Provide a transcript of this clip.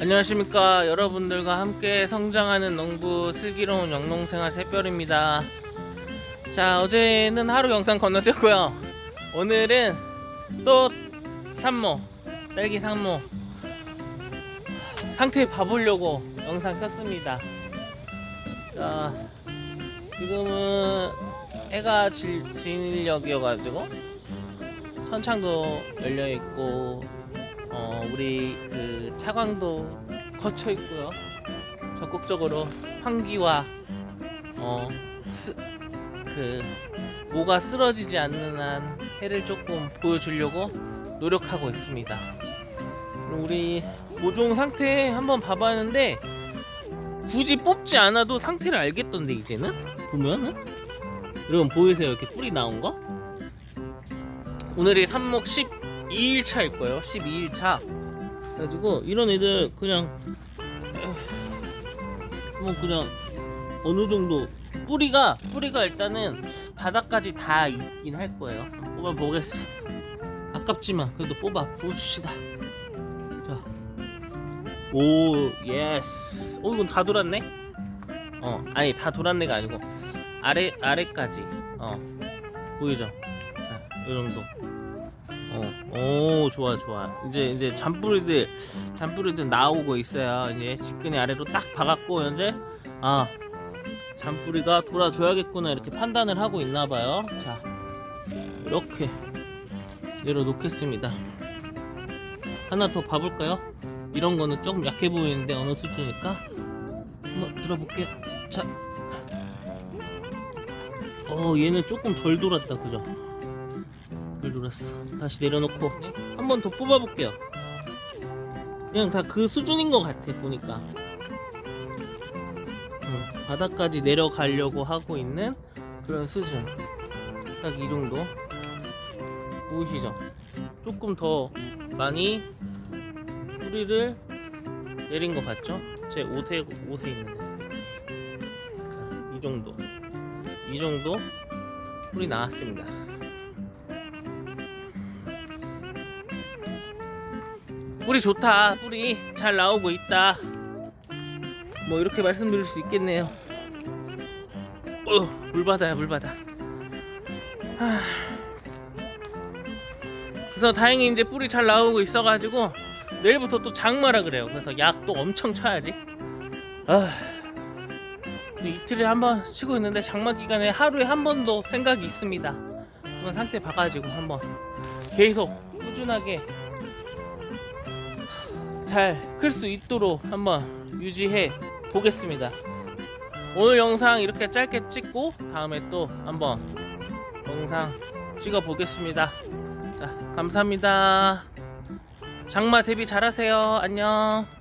안녕하십니까. 여러분들과 함께 성장하는 농부 슬기로운 영농생활 새별입니다. 자 어제는 하루 영상 건너뛰었고요. 오늘은 또 산모 딸기 산모 상태 봐보려고 영상 켰습니다. 자 지금은 해가 질, 진력이어가지고 천창도 열려있고 어, 우리 그 차광도 거쳐 있고요. 적극적으로 환기와 어, 스, 그 모가 쓰러지지 않는 한 해를 조금 보여주려고 노력하고 있습니다. 우리 모종 상태 한번 봐봤는데 굳이 뽑지 않아도 상태를 알겠던데 이제는 보면은 여러분 보이세요 이렇게 뿌리 나온 거? 오늘이 삽목 12일 차일 거예요. 12일 차. 그래가지고 이런 애들 그냥 뭐 그냥 어느 정도 뿌리가 뿌리가 일단은 바닥까지 다 있긴 할 거예요. 뽑아 보겠어. 아깝지만 그래도 뽑아 보시다. 자, 오 예스. 오 이건 다 돌았네. 어 아니 다 돌았네가 아니고 아래 아래까지 어 보이죠? 자, 이 정도. 어, 오, 좋아, 좋아. 이제, 이제 잔뿌리들, 잔뿌리들 나오고 있어요. 이제 직근이 아래로 딱 박았고, 현재, 아, 잔뿌리가 돌아줘야겠구나, 이렇게 판단을 하고 있나봐요. 자, 이렇게 내려놓겠습니다. 하나 더 봐볼까요? 이런 거는 조금 약해 보이는데, 어느 수준일까? 한번 들어볼게요. 자, 어, 얘는 조금 덜 돌았다, 그죠? 덜 돌았어. 다시 내려놓고 한 번 더 뽑아볼게요. 그냥 다 그 수준인 것 같아 보니까. 응, 바닥까지 내려가려고 하고 있는 그런 수준. 딱 이 정도. 보이시죠? 조금 더 많이 뿌리를 내린 것 같죠? 제 옷에 옷에 있는 자, 이 정도. 이 정도 뿌리 나왔습니다. 뿌리 좋다. 뿌리 잘 나오고 있다. 뭐 이렇게 말씀드릴 수 있겠네요. 어, 물바다야 물바다. 하... 그래서 다행히 이제 뿌리 잘 나오고 있어가지고 내일부터 또 장마라 그래요. 그래서 약도 엄청 쳐야지. 아, 이틀에 한 번 쉬고 있는데 장마 기간에 하루에 한 번도 생각이 있습니다. 한번 상태 봐가지고 한번 계속 꾸준하게 잘 클 수 있도록 한번 유지해 보겠습니다. 오늘 영상 이렇게 짧게 찍고 다음에 또 한번 영상 찍어 보겠습니다. 자, 감사합니다. 장마 대비 잘하세요. 안녕.